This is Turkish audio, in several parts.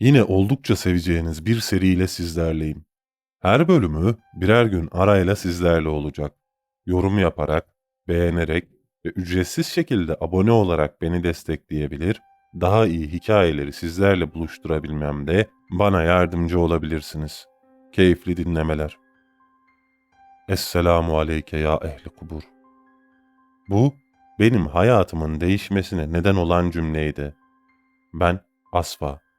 Yine oldukça seveceğiniz bir seriyle sizlerleyim. Her bölümü birer gün arayla sizlerle olacak. Yorum yaparak, beğenerek ve ücretsiz şekilde abone olarak beni destekleyebilir, daha iyi hikayeleri sizlerle buluşturabilmemde bana yardımcı olabilirsiniz. Keyifli dinlemeler. Esselamu aleyke ya ehli kubur. Bu benim hayatımın değişmesine neden olan cümleydi. Ben Asfa.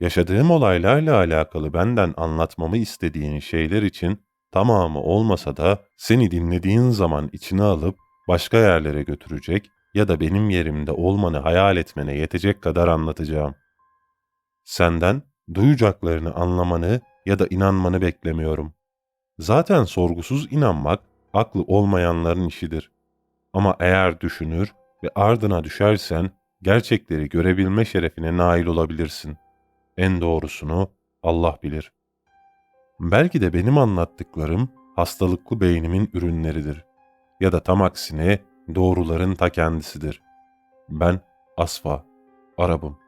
Yaşadığım olaylarla alakalı benden anlatmamı istediğin şeyler için tamamı olmasa da seni dinlediğin zaman içine alıp başka yerlere götürecek ya da benim yerimde olmanı hayal etmene yetecek kadar anlatacağım. Senden duyacaklarını anlamanı ya da inanmanı beklemiyorum. Zaten sorgusuz inanmak aklı olmayanların işidir. Ama eğer düşünür ve ardına düşersen gerçekleri görebilme şerefine nail olabilirsin. En doğrusunu Allah bilir. Belki de benim anlattıklarım hastalıklı beynimin ürünleridir. Ya da tam aksine doğruların ta kendisidir. Ben Asfa, Arap'ım.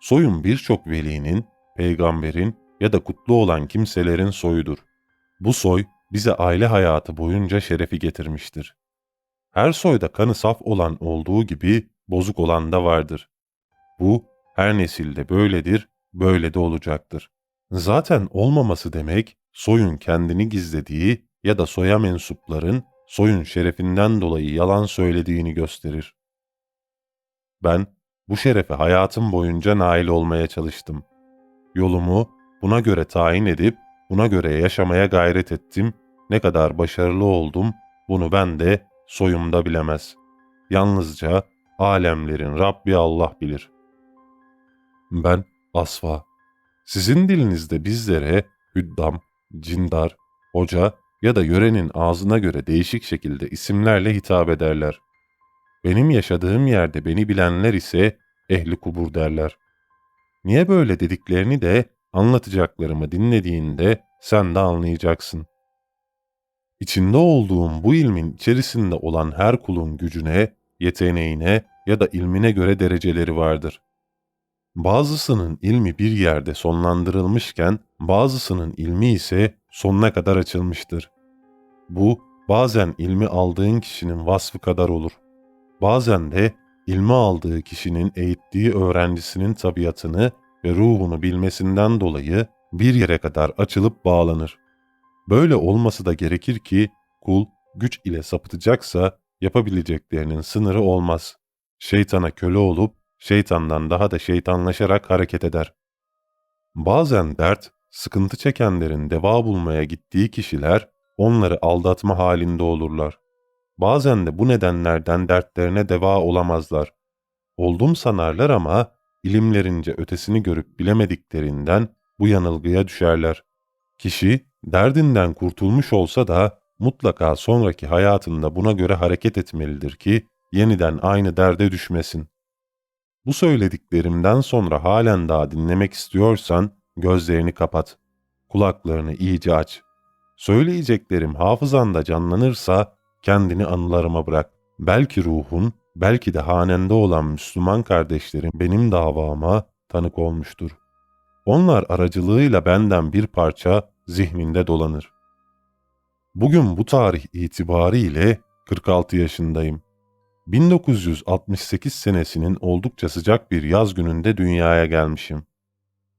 Soyum birçok velinin, peygamberin ya da kutlu olan kimselerin soyudur. Bu soy bize aile hayatı boyunca şerefi getirmiştir. Her soyda kanı saf olan olduğu gibi bozuk olan da vardır. Bu her nesilde böyledir, böyle de olacaktır. Zaten olmaması demek soyun kendini gizlediği ya da soya mensupların soyun şerefinden dolayı yalan söylediğini gösterir. Ben bu şerefe hayatım boyunca nail olmaya çalıştım. Yolumu buna göre tayin edip buna göre yaşamaya gayret ettim. Ne kadar başarılı oldum bunu ben de soyumda bilemez. Yalnızca alemlerin Rabbi Allah bilir. Ben Asfa. Sizin dilinizde bizlere hüddam, cindar, hoca ya da yörenin ağzına göre değişik şekilde isimlerle hitap ederler. Benim yaşadığım yerde beni bilenler ise ehli kubur derler. Niye böyle dediklerini de anlatacaklarımı dinlediğinde sen de anlayacaksın. İçinde olduğum bu ilmin içerisinde olan her kulun gücüne, yeteneğine ya da ilmine göre dereceleri vardır. Bazısının ilmi bir yerde sonlandırılmışken bazısının ilmi ise sonuna kadar açılmıştır. Bu bazen ilmi aldığın kişinin vasfı kadar olur. Bazen de ilmi aldığı kişinin eğittiği öğrencisinin tabiatını ve ruhunu bilmesinden dolayı bir yere kadar açılıp bağlanır. Böyle olması da gerekir ki kul güç ile sapıtacaksa yapabileceklerinin sınırı olmaz. Şeytana köle olup şeytandan daha da şeytanlaşarak hareket eder. Bazen dert, sıkıntı çekenlerin deva bulmaya gittiği kişiler onları aldatma halinde olurlar. Bazen de bu nedenlerden dertlerine deva olamazlar. Oldum sanarlar ama ilimlerince ötesini görüp bilemediklerinden bu yanılgıya düşerler. Kişi derdinden kurtulmuş olsa da mutlaka sonraki hayatında buna göre hareket etmelidir ki yeniden aynı derde düşmesin. Bu söylediklerimden sonra halen daha dinlemek istiyorsan gözlerini kapat. Kulaklarını iyice aç. Söyleyeceklerim hafızanda canlanırsa kendini anılarıma bırak. Belki ruhun, belki de hanende olan Müslüman kardeşlerim benim davama tanık olmuştur. Onlar aracılığıyla benden bir parça zihninde dolanır. Bugün bu tarih itibariyle 46 yaşındayım. 1968 senesinin oldukça sıcak bir yaz gününde dünyaya gelmişim.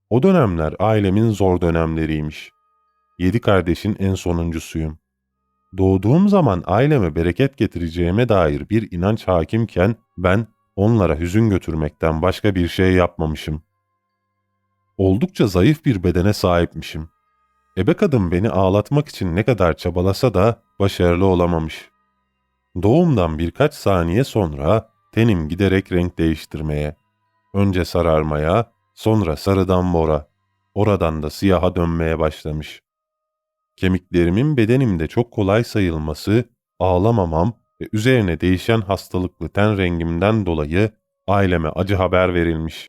O dönemler ailemin zor dönemleriymiş. Yedi kardeşin en sonuncusuyum. Doğduğum zaman aileme bereket getireceğime dair bir inanç hakimken ben onlara hüzün götürmekten başka bir şey yapmamışım. Oldukça zayıf bir bedene sahipmişim. Ebe kadın beni ağlatmak için ne kadar çabalasa da başarılı olamamış. Doğumdan birkaç saniye sonra tenim giderek renk değiştirmeye, önce sararmaya, sonra sarıdan mora, oradan da siyaha dönmeye başlamış. Kemiklerimin bedenimde çok kolay sayılması, ağlamamam ve üzerine değişen hastalıklı ten rengimden dolayı aileme acı haber verilmiş.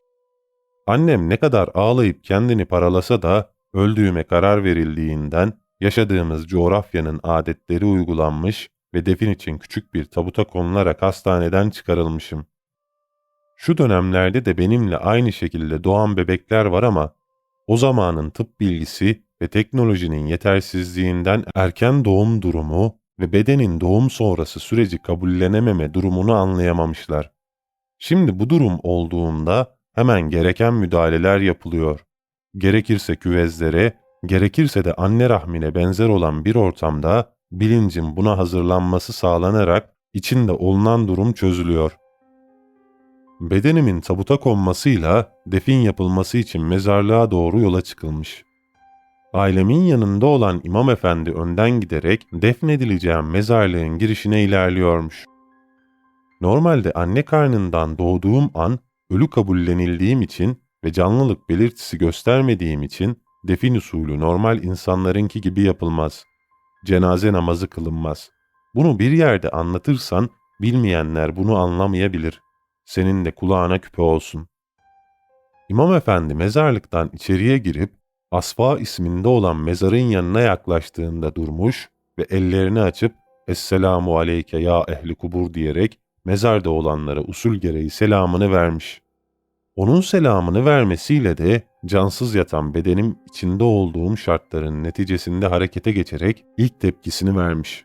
Annem ne kadar ağlayıp kendini paralasa da öldüğüme karar verildiğinden yaşadığımız coğrafyanın adetleri uygulanmış ve defin için küçük bir tabuta konularak hastaneden çıkarılmışım. Şu dönemlerde de benimle aynı şekilde doğan bebekler var ama o zamanın tıp bilgisi ve teknolojinin yetersizliğinden erken doğum durumu ve bedenin doğum sonrası süreci kabullenememe durumunu anlayamamışlar. Şimdi bu durum olduğunda hemen gereken müdahaleler yapılıyor. Gerekirse küvezlere, gerekirse de anne rahmine benzer olan bir ortamda bilincin buna hazırlanması sağlanarak içinde olunan durum çözülüyor. Bedenimin tabuta konmasıyla defin yapılması için mezarlığa doğru yola çıkılmış. Ailemin yanında olan imam efendi önden giderek defnedileceğim mezarlığın girişine ilerliyormuş. Normalde anne karnından doğduğum an ölü kabullenildiğim için ve canlılık belirtisi göstermediğim için defin usulü normal insanlarınki gibi yapılmaz. Cenaze namazı kılınmaz. Bunu bir yerde anlatırsan bilmeyenler bunu anlamayabilir. Senin de kulağına küpe olsun. İmam efendi mezarlıktan içeriye girip Asfa isminde olan mezarın yanına yaklaştığında durmuş ve ellerini açıp Esselamu aleyke ya ehli kubur diyerek mezarda olanlara usul gereği selamını vermiş. Onun selamını vermesiyle de cansız yatan bedenim içinde olduğum şartların neticesinde harekete geçerek ilk tepkisini vermiş.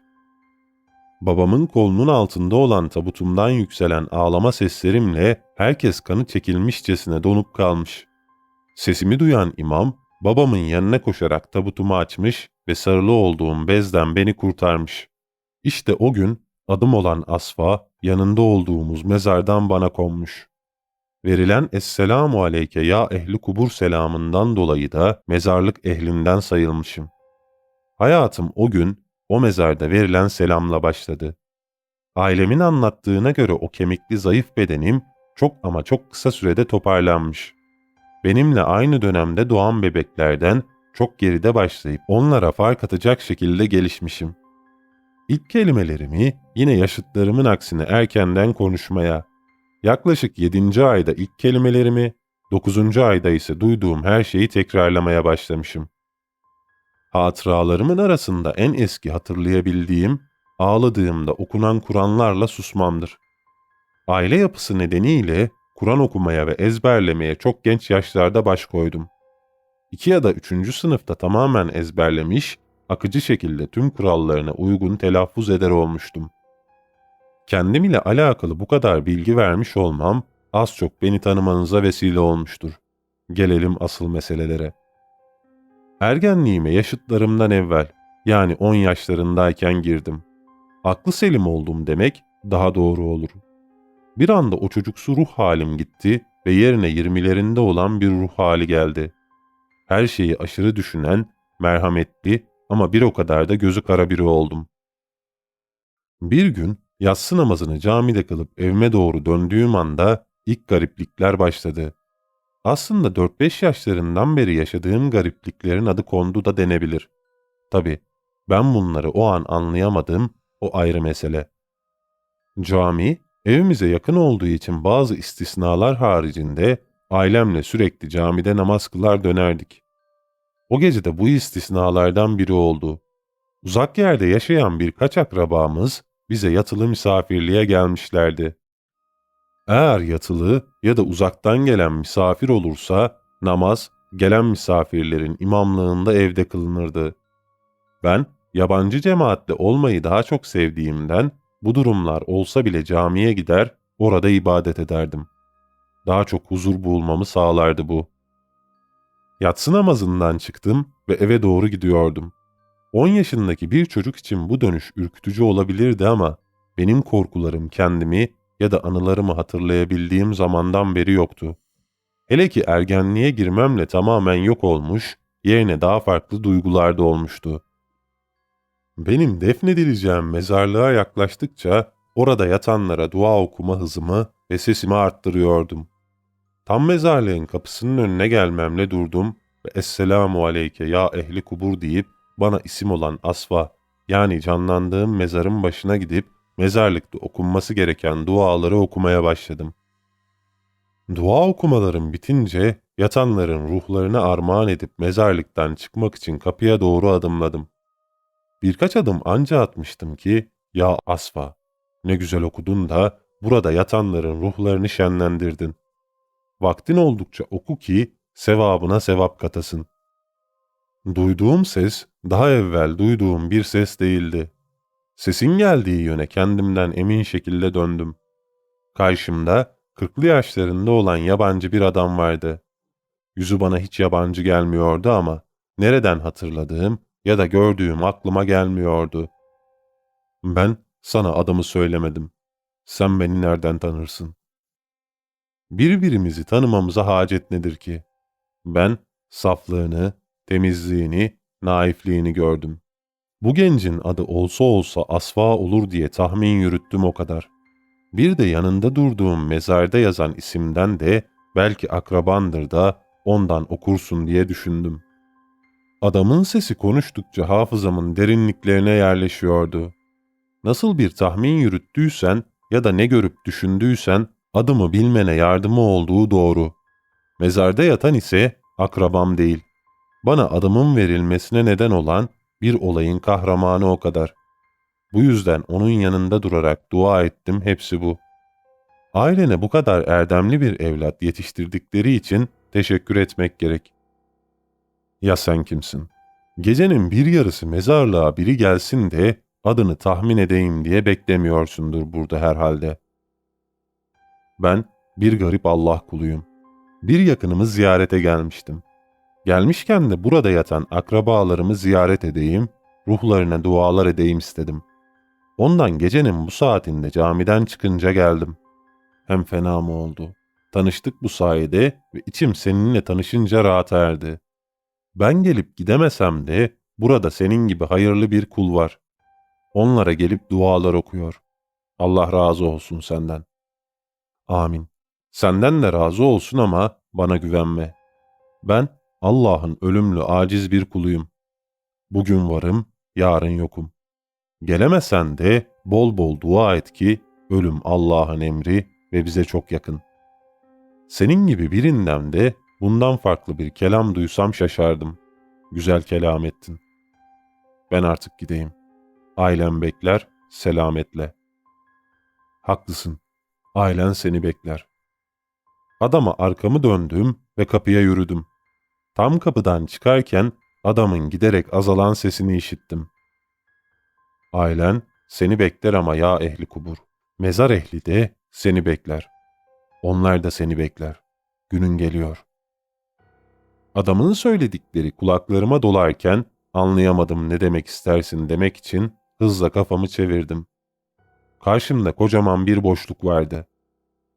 Babamın kolunun altında olan tabutumdan yükselen ağlama seslerimle herkes kanı çekilmişçesine donup kalmış. Sesimi duyan imam, babamın yanına koşarak tabutumu açmış ve sarılı olduğum bezden beni kurtarmış. İşte o gün adım olan Asfa, yanında olduğumuz mezardan bana konmuş. Verilen Esselamu Aleyke ya ehli kubur selamından dolayı da mezarlık ehlinden sayılmışım. Hayatım o gün o mezarda verilen selamla başladı. Ailemin anlattığına göre o kemikli zayıf bedenim çok ama çok kısa sürede toparlanmış. Benimle aynı dönemde doğan bebeklerden çok geride başlayıp onlara fark atacak şekilde gelişmişim. İlk kelimelerimi yine yaşıtlarımın aksine erkenden konuşmaya, yaklaşık 7. ayda ilk kelimelerimi, 9. ayda ise duyduğum her şeyi tekrarlamaya başlamışım. Hatıralarımın arasında en eski hatırlayabildiğim, ağladığımda okunan Kur'anlarla susmamdır. Aile yapısı nedeniyle Kur'an okumaya ve ezberlemeye çok genç yaşlarda baş koydum. İki ya da üçüncü sınıfta tamamen ezberlemiş, akıcı şekilde tüm kurallarına uygun telaffuz eder olmuştum. Kendim ile alakalı bu kadar bilgi vermiş olmam az çok beni tanımanıza vesile olmuştur. Gelelim asıl meselelere. Ergenliğime yaşıtlarımdan evvel yani 10 yaşlarındayken girdim. Aklı selim oldum demek daha doğru olur. Bir anda o çocuksu ruh halim gitti ve yerine yirmilerinde olan bir ruh hali geldi. Her şeyi aşırı düşünen, merhametli ama bir o kadar da gözü kara biri oldum. Bir gün yatsı namazını camide kılıp evime doğru döndüğüm anda ilk gariplikler başladı. Aslında 4-5 yaşlarından beri yaşadığım garipliklerin adı kondu da denebilir. Tabi ben bunları o an anlayamadım, o ayrı mesele. Cami, evimize yakın olduğu için bazı istisnalar haricinde ailemle sürekli camide namaz kılar dönerdik. O gece de bu istisnalardan biri oldu. Uzak yerde yaşayan birkaç akrabamız bize yatılı misafirliğe gelmişlerdi. Eğer yatılı ya da uzaktan gelen misafir olursa namaz gelen misafirlerin imamlığında evde kılınırdı. Ben yabancı cemaatte olmayı daha çok sevdiğimden bu durumlar olsa bile camiye gider, orada ibadet ederdim. Daha çok huzur bulmamı sağlardı bu. Yatsı namazından çıktım ve eve doğru gidiyordum. 10 yaşındaki bir çocuk için bu dönüş ürkütücü olabilirdi ama benim korkularım kendimi ya da anılarımı hatırlayabildiğim zamandan beri yoktu. Hele ki ergenliğe girmemle tamamen yok olmuş, yerine daha farklı duygular da olmuştu. Benim defnedileceğim mezarlığa yaklaştıkça orada yatanlara dua okuma hızımı ve sesimi arttırıyordum. Tam mezarlığın kapısının önüne gelmemle durdum ve Esselamu aleyke ya ehli kubur deyip bana isim olan Asfa yani canlandığım mezarın başına gidip mezarlıkta okunması gereken duaları okumaya başladım. Dua okumalarım bitince yatanların ruhlarını armağan edip mezarlıktan çıkmak için kapıya doğru adımladım. Birkaç adım anca atmıştım ki, ya Asfa, ne güzel okudun da burada yatanların ruhlarını şenlendirdin. Vaktin oldukça oku ki sevabına sevap katasın. Duyduğum ses, daha evvel duyduğum bir ses değildi. Sesin geldiği yöne kendimden emin şekilde döndüm. Karşımda kırklı yaşlarında olan yabancı bir adam vardı. Yüzü bana hiç yabancı gelmiyordu ama nereden hatırladığım ya da gördüğüm aklıma gelmiyordu. Ben sana adımı söylemedim. Sen beni nereden tanırsın? Birbirimizi tanımamıza hacet nedir ki? Ben saflığını, temizliğini, naifliğini gördüm. Bu gencin adı olsa olsa Asfa olur diye tahmin yürüttüm o kadar. Bir de yanında durduğum mezarda yazan isimden de belki akrabandır da ondan okursun diye düşündüm. Adamın sesi konuştukça hafızamın derinliklerine yerleşiyordu. Nasıl bir tahmin yürüttüysen ya da ne görüp düşündüysen adımı bilmene yardımı olduğu doğru. Mezarda yatan ise akrabam değil. Bana adımın verilmesine neden olan bir olayın kahramanı o kadar. Bu yüzden onun yanında durarak dua ettim hepsi bu. Ailene bu kadar erdemli bir evlat yetiştirdikleri için teşekkür etmek gerek. Ya sen kimsin? Gecenin bir yarısı mezarlığa biri gelsin de adını tahmin edeyim diye beklemiyorsundur burada herhalde. Ben bir garip Allah kuluyum. Bir yakınımı ziyarete gelmiştim. Gelmişken de burada yatan akrabalarımı ziyaret edeyim, ruhlarına dualar edeyim istedim. Ondan gecenin bu saatinde camiden çıkınca geldim. Hem fena mı oldu? Tanıştık bu sayede ve içim seninle tanışınca rahat erdi. Ben gelip gidemesem de burada senin gibi hayırlı bir kul var. Onlara gelip dualar okuyor. Allah razı olsun senden. Amin. Senden de razı olsun ama bana güvenme. Ben Allah'ın ölümlü aciz bir kuluyum. Bugün varım, yarın yokum. Gelemesen de bol bol dua et ki ölüm Allah'ın emri ve bize çok yakın. Senin gibi birinden de bundan farklı bir kelam duysam şaşardım. Güzel kelam ettin. Ben artık gideyim. Ailem bekler, selametle. Haklısın. Ailen seni bekler. Adama arkamı döndüm ve kapıya yürüdüm. Tam kapıdan çıkarken adamın giderek azalan sesini işittim. Ailen seni bekler ama ya ehli kubur. Mezar ehli de seni bekler. Onlar da seni bekler. Günün geliyor. Adamın söyledikleri kulaklarıma dolarken anlayamadım ne demek istersin demek için hızla kafamı çevirdim. Karşımda kocaman bir boşluk vardı.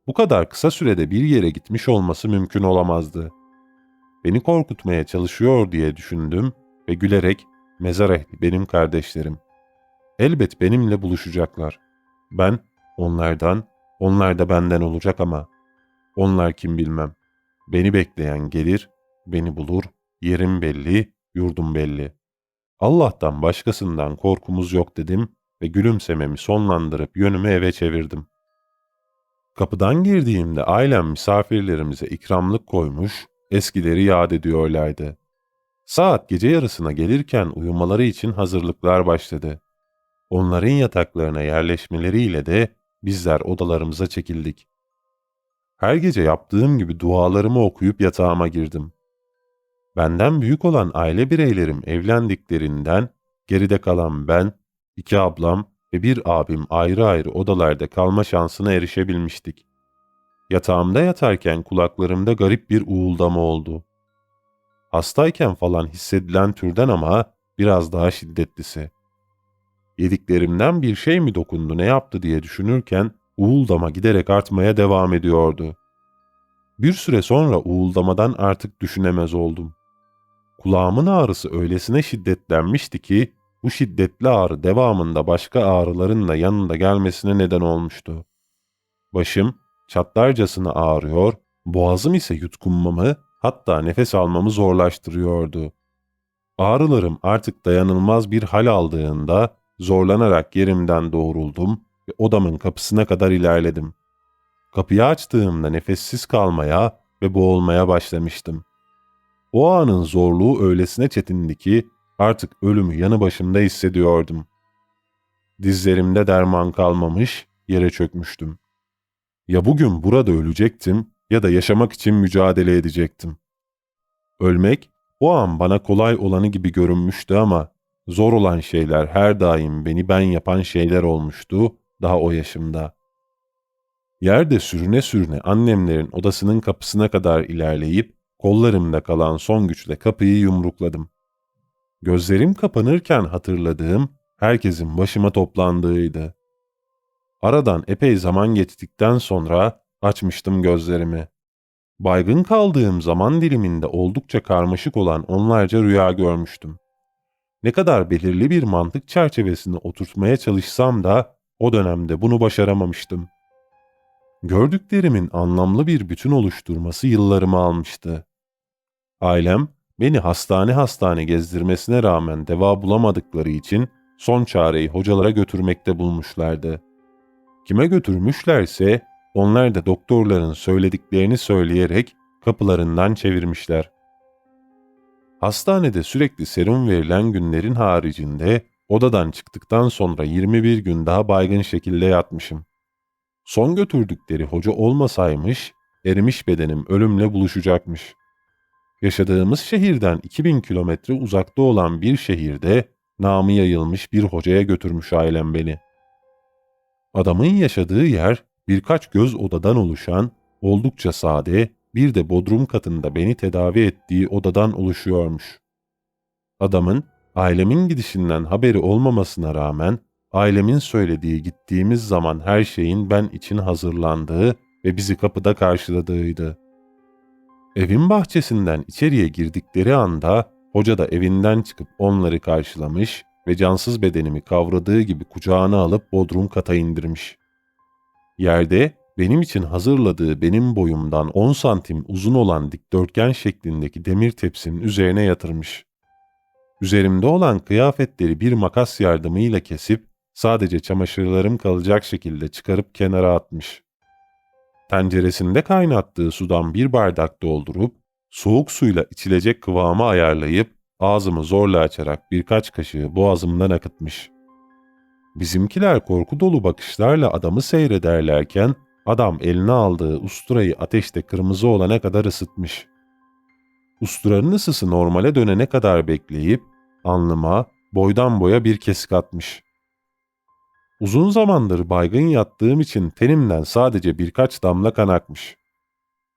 Bu kadar kısa sürede bir yere gitmiş olması mümkün olamazdı. Beni korkutmaya çalışıyor diye düşündüm ve gülerek mezar ehli benim kardeşlerim. Elbet benimle buluşacaklar. Ben onlardan, onlar da benden olacak ama onlar kim bilmem. Beni bekleyen gelir, beni bulur, yerim belli, yurdum belli. Allah'tan başkasından korkumuz yok dedim ve gülümsememi sonlandırıp yönümü eve çevirdim. Kapıdan girdiğimde ailem misafirlerimize ikramlık koymuş, eskileri yad ediyorlardı. Saat gece yarısına gelirken uyumaları için hazırlıklar başladı. Onların yataklarına yerleşmeleriyle de bizler odalarımıza çekildik. Her gece yaptığım gibi dualarımı okuyup yatağıma girdim. Benden büyük olan aile bireylerim evlendiklerinden geride kalan ben, iki ablam ve bir abim ayrı ayrı odalarda kalma şansına erişebilmiştik. Yatağımda yatarken kulaklarımda garip bir uğuldama oldu. Hastayken falan hissedilen türden ama biraz daha şiddetlisi. Yediklerimden bir şey mi dokundu ne yaptı diye düşünürken uğuldama giderek artmaya devam ediyordu. Bir süre sonra uğuldamadan artık düşünemez oldum. Kulağımın ağrısı öylesine şiddetlenmişti ki bu şiddetli ağrı devamında başka ağrıların da yanında gelmesine neden olmuştu. Başım çatlarcasına ağrıyor, boğazım ise yutkunmamı hatta nefes almamı zorlaştırıyordu. Ağrılarım artık dayanılmaz bir hal aldığında zorlanarak yerimden doğruldum ve odamın kapısına kadar ilerledim. Kapıyı açtığımda nefessiz kalmaya ve boğulmaya başlamıştım. O anın zorluğu öylesine çetindi ki artık ölümü yanı başımda hissediyordum. Dizlerimde derman kalmamış, yere çökmüştüm. Ya bugün burada ölecektim ya da yaşamak için mücadele edecektim. Ölmek o an bana kolay olanı gibi görünmüştü ama zor olan şeyler her daim beni ben yapan şeyler olmuştu daha o yaşımda. Yerde sürüne sürüne annemlerin odasının kapısına kadar ilerleyip kollarımda kalan son güçle kapıyı yumrukladım. Gözlerim kapanırken hatırladığım herkesin başıma toplandığıydı. Aradan epey zaman geçtikten sonra açmıştım gözlerimi. Baygın kaldığım zaman diliminde oldukça karmaşık olan onlarca rüya görmüştüm. Ne kadar belirli bir mantık çerçevesine oturtmaya çalışsam da o dönemde bunu başaramamıştım. Gördüklerimin anlamlı bir bütün oluşturması yıllarımı almıştı. Ailem beni hastane hastane gezdirmesine rağmen deva bulamadıkları için son çareyi hocalara götürmekte bulmuşlardı. Kime götürmüşlerse onlar da doktorların söylediklerini söyleyerek kapılarından çevirmişler. Hastanede sürekli serum verilen günlerin haricinde odadan çıktıktan sonra 21 gün daha baygın şekilde yatmışım. Son götürdükleri hoca olmasaymış, erimiş bedenim ölümle buluşacakmış. Yaşadığımız şehirden 2000 kilometre uzakta olan bir şehirde namı yayılmış bir hocaya götürmüş ailem beni. Adamın yaşadığı yer birkaç göz odadan oluşan, oldukça sade, bir de bodrum katında beni tedavi ettiği odadan oluşuyormuş. Adamın ailemin gidişinden haberi olmamasına rağmen ailemin söylediği gittiğimiz zaman her şeyin ben için hazırlandığı ve bizi kapıda karşıladığıydı. Evin bahçesinden içeriye girdikleri anda hoca da evinden çıkıp onları karşılamış ve cansız bedenimi kavradığı gibi kucağına alıp bodrum kata indirmiş. Yerde benim için hazırladığı benim boyumdan 10 santim uzun olan dikdörtgen şeklindeki demir tepsinin üzerine yatırmış. Üzerimde olan kıyafetleri bir makas yardımıyla kesip sadece çamaşırlarım kalacak şekilde çıkarıp kenara atmış. Tenceresinde kaynattığı sudan bir bardak doldurup soğuk suyla içilecek kıvamı ayarlayıp ağzımı zorla açarak birkaç kaşığı boğazımdan akıtmış. Bizimkiler korku dolu bakışlarla adamı seyrederlerken adam eline aldığı usturayı ateşte kırmızı olana kadar ısıtmış. Usturanın ısısı normale dönene kadar bekleyip alnıma boydan boya bir kesik atmış. Uzun zamandır baygın yattığım için tenimden sadece birkaç damla kan akmış.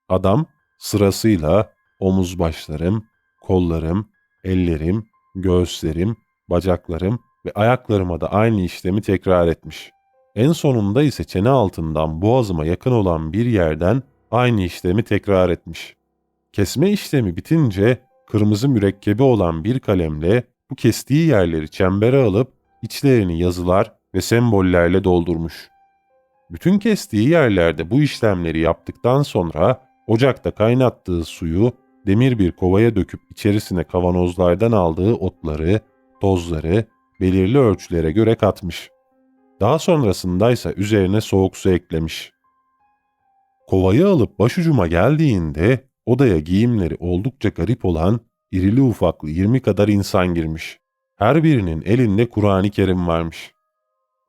Adam sırasıyla omuz başlarım, kollarım, ellerim, göğüslerim, bacaklarım ve ayaklarıma da aynı işlemi tekrar etmiş. En sonunda ise çene altından boğazıma yakın olan bir yerden aynı işlemi tekrar etmiş. Kesme işlemi bitince kırmızı mürekkebi olan bir kalemle bu kestiği yerleri çembere alıp içlerini yazılar ve sembollerle doldurmuş. Bütün kestiği yerlerde bu işlemleri yaptıktan sonra ocakta kaynattığı suyu demir bir kovaya döküp içerisine kavanozlardan aldığı otları, tozları belirli ölçülere göre katmış. Daha sonrasındaysa üzerine soğuk su eklemiş. Kovayı alıp başucuma geldiğinde odaya giyimleri oldukça garip olan irili ufaklı 20 kadar insan girmiş. Her birinin elinde Kur'an-ı Kerim varmış.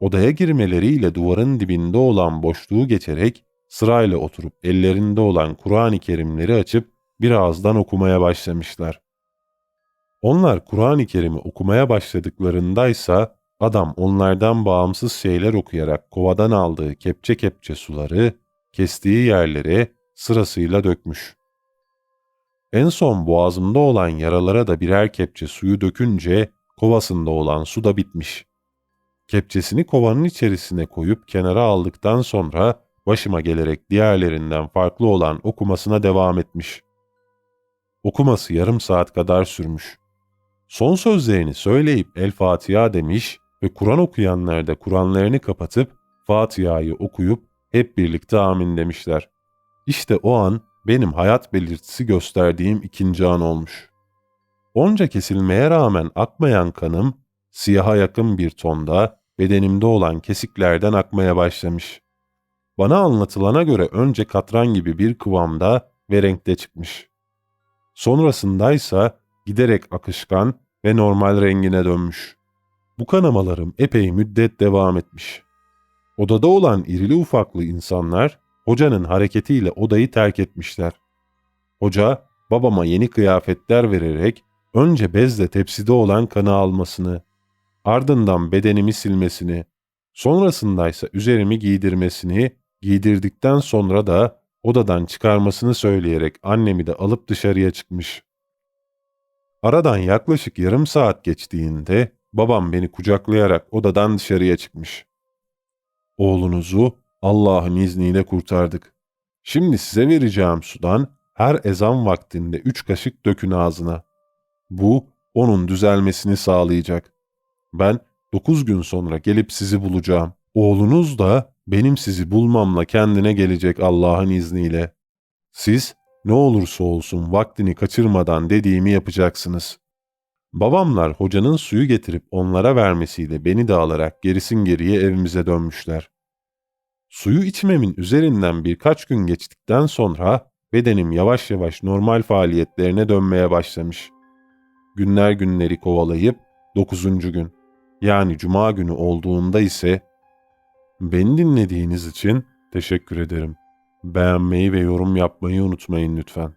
Odaya girmeleriyle duvarın dibinde olan boşluğu geçerek sırayla oturup ellerinde olan Kur'an-ı Kerimleri açıp bir ağızdan okumaya başlamışlar. Onlar Kur'an-ı Kerim'i okumaya başladıklarındaysa adam onlardan bağımsız şeyler okuyarak kovadan aldığı kepçe kepçe suları kestiği yerlere sırasıyla dökmüş. En son boğazımda olan yaralara da birer kepçe suyu dökünce kovasında olan su da bitmiş. Kepçesini kovanın içerisine koyup kenara aldıktan sonra başıma gelerek diğerlerinden farklı olan okumasına devam etmiş. Okuması yarım saat kadar sürmüş. Son sözlerini söyleyip El Fatiha demiş ve Kur'an okuyanlar da Kur'anlarını kapatıp Fatiha'yı okuyup hep birlikte amin demişler. İşte o an benim hayat belirtisi gösterdiğim ikinci an olmuş. Onca kesilmeye rağmen akmayan kanım siyaha yakın bir tonda bedenimde olan kesiklerden akmaya başlamış. Bana anlatılana göre önce katran gibi bir kıvamda ve renkte çıkmış. Sonrasındaysa giderek akışkan ve normal rengine dönmüş. Bu kanamalarım epey müddet devam etmiş. Odada olan irili ufaklı insanlar hocanın hareketiyle odayı terk etmişler. Hoca babama yeni kıyafetler vererek önce bezle tepside olan kanı almasını, ardından bedenimi silmesini, sonrasındaysa üzerimi giydirmesini, giydirdikten sonra da odadan çıkarmasını söyleyerek annemi de alıp dışarıya çıkmış. Aradan yaklaşık yarım saat geçtiğinde babam beni kucaklayarak odadan dışarıya çıkmış. Oğlunuzu Allah'ın izniyle kurtardık. Şimdi size vereceğim sudan her ezan vaktinde üç kaşık dökün ağzına. Bu onun düzelmesini sağlayacak. Ben dokuz gün sonra gelip sizi bulacağım. Oğlunuz da benim sizi bulmamla kendine gelecek Allah'ın izniyle. Siz ne olursa olsun vaktini kaçırmadan dediğimi yapacaksınız. Babamlar hocanın suyu getirip onlara vermesiyle beni de alarak gerisin geriye evimize dönmüşler. Suyu içmemin üzerinden birkaç gün geçtikten sonra bedenim yavaş yavaş normal faaliyetlerine dönmeye başlamış. Günler günleri kovalayıp 9. gün yani cuma günü olduğunda ise beni dinlediğiniz için teşekkür ederim. Beğenmeyi ve yorum yapmayı unutmayın lütfen.